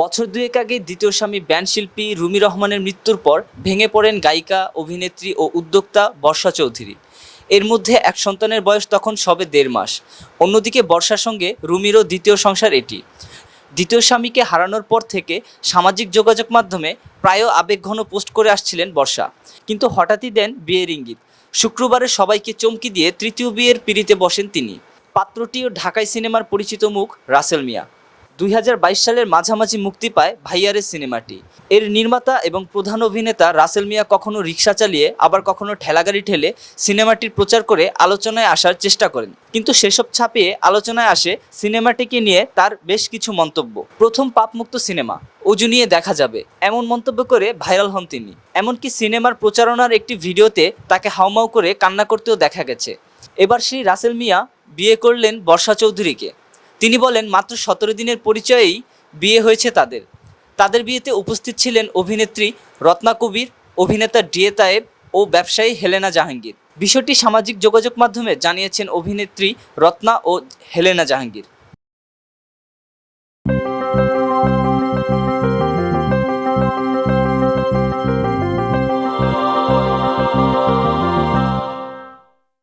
বছর দুয়েক আগে দ্বিতীয় স্বামী ব্যান্ড শিল্পী রুমি রহমানের মৃত্যুর পর ভেঙে পড়েন গায়িকা, অভিনেত্রী ও উদ্যোক্তা বর্ষা চৌধুরী। এর মধ্যে এক সন্তানের বয়স তখন সবে দেড় মাস। অন্যদিকে বর্ষার সঙ্গে রুমিরও দ্বিতীয় সংসার এটি। দ্বিতীয় স্বামীকে হারানোর পর থেকে সামাজিক যোগাযোগ মাধ্যমে প্রায় আবেগঘন পোস্ট করে আসছিলেন বর্ষা। কিন্তু হঠাৎই দেন বিয়ের ইঙ্গিত। শুক্রবারে সবাইকে চমকি দিয়ে তৃতীয় বিয়ের পিড়িতে বসেন তিনি। পাত্রটিও ঢাকাই সিনেমার পরিচিত মুখ রাসেল মিয়া। দুই হাজার বাইশ সালের মাঝামাঝি মুক্তি পায় ভাইয়ারের সিনেমাটি। এর নির্মাতা এবং প্রধান অভিনেতা রাসেল মিয়া কখনো রিক্সা চালিয়ে, আবার কখনো ঠেলাগাড়ি ঠেলে সিনেমাটির প্রচার করে আলোচনায় আসার চেষ্টা করেন। কিন্তু সেসব ছাপিয়ে আলোচনায় আসে সিনেমাটিকে নিয়ে তার বেশ কিছু মন্তব্য। প্রথম পাপমুক্ত সিনেমা, অজু নিয়ে দেখা যাবে, এমন মন্তব্য করে ভাইরাল হন তিনি। এমনকি সিনেমার প্রচারণার একটি ভিডিওতে তাকে হাউমাউ করে কান্না করতেও দেখা গেছে। এবার সেই রাসেল মিয়া বিয়ে করলেন বর্ষা চৌধুরীকে। তিনি বলেন, মাত্র সতেরো দিনের পরিচয়েই বিয়ে হয়েছে তাদের। তাদের বিয়েতে উপস্থিত ছিলেন অভিনেত্রী রত্না কবির, অভিনেতা ডিএ তায়েব ও ব্যবসায়ী হেলেনা জাহাঙ্গীর। বিষয়টি সামাজিক যোগাযোগ মাধ্যমে জানিয়েছেন অভিনেত্রী রত্না ও হেলেনা জাহাঙ্গীর।